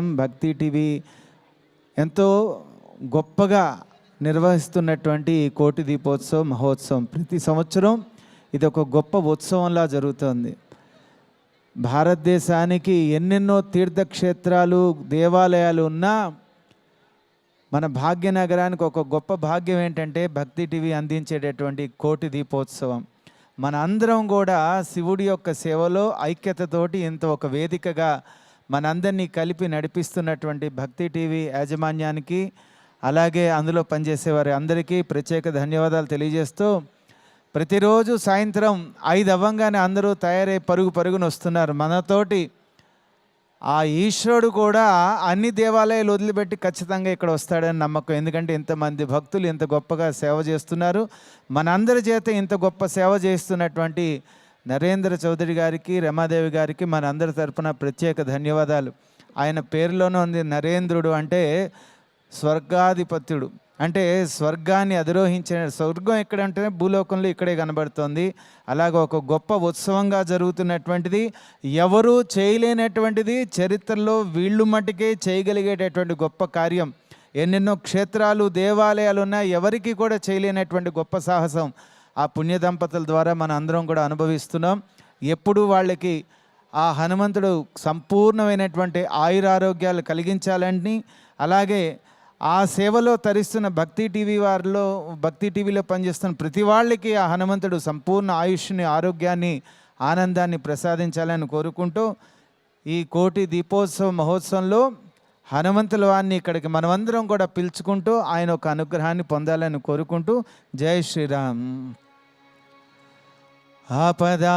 భక్తి టీవీ ఎంతో గొప్పగా నిర్వహిస్తున్నటువంటి కోటి దీపోత్సవం మహోత్సవం. ప్రతి సంవత్సరం ఇది ఒక గొప్ప ఉత్సవంలా జరుగుతుంది. భారతదేశానికి ఎన్నెన్నో తీర్థక్షేత్రాలు దేవాలయాలు ఉన్నా మన భాగ్యనగరానికి ఒక గొప్ప భాగ్యం ఏంటంటే భక్తి టీవీ అందించేటటువంటి కోటి దీపోత్సవం. మన అందరం కూడా శివుడి యొక్క సేవలో ఐక్యతతోటి ఇంత ఒక వేదికగా మనందరినీ కలిపి నడిపిస్తున్నటువంటి భక్తి టీవీ యాజమాన్యానికి అలాగే అందులో పనిచేసే వారి అందరికీ ప్రత్యేక ధన్యవాదాలు తెలియజేస్తూ ప్రతిరోజు సాయంత్రం ఐదు అవ్వంగానే అందరూ తయారై పరుగు పరుగున వస్తున్నారు. మనతోటి ఆ ఈశ్వరుడు కూడా అన్ని దేవాలయాలు వదిలిపెట్టి ఖచ్చితంగా ఇక్కడ వస్తాడని నమ్మకం. ఎందుకంటే ఇంతమంది భక్తులు ఇంత గొప్పగా సేవ చేస్తున్నారు. మనందరి చేత ఇంత గొప్ప సేవ చేస్తున్నటువంటి నరేంద్ర చౌదరి గారికి రమాదేవి గారికి మనందరి తరపున ప్రత్యేక ధన్యవాదాలు. ఆయన పేరులోనే ఉంది నరేంద్రుడు అంటే స్వర్గాధిపత్యుడు. అంటే స్వర్గాన్ని అధిరోహించిన స్వర్గం ఎక్కడంటే భూలోకంలో ఇక్కడే కనబడుతోంది. అలాగ ఒక గొప్ప ఉత్సవంగా జరుగుతున్నటువంటిది ఎవరూ చేయలేనటువంటిది చరిత్రలో వీళ్ళు మటుకే చేయగలిగేటటువంటి గొప్ప కార్యం. ఎన్నెన్నో క్షేత్రాలు దేవాలయాలు ఉన్నాయి ఎవరికి కూడా చేయలేనటువంటి గొప్ప సాహసం. ఆ పుణ్య దంపతుల ద్వారా మన అందరం కూడా అనుభవిస్తున్నాం. ఎప్పుడు వాళ్ళకి ఆ హనుమంతుడు సంపూర్ణమైనటువంటి ఆయురారోగ్యాలు కలిగించాలని అలాగే ఆ సేవలో తరిస్తున్న భక్తి టీవీ వారిలో భక్తి టీవీలో పనిచేస్తున్న ప్రతి వాళ్ళకి ఆ హనుమంతుడు సంపూర్ణ ఆయుష్ని ఆరోగ్యాన్ని ఆనందాన్ని ప్రసాదించాలని కోరుకుంటూ ఈ కోటి దీపోత్సవ మహోత్సవంలో హనుమంతుల వారిని ఇక్కడికి మనమందరం కూడా పిలుచుకుంటూ ఆయన ఒక అనుగ్రహాన్ని పొందాలని కోరుకుంటూ జై శ్రీరామ్. आपदा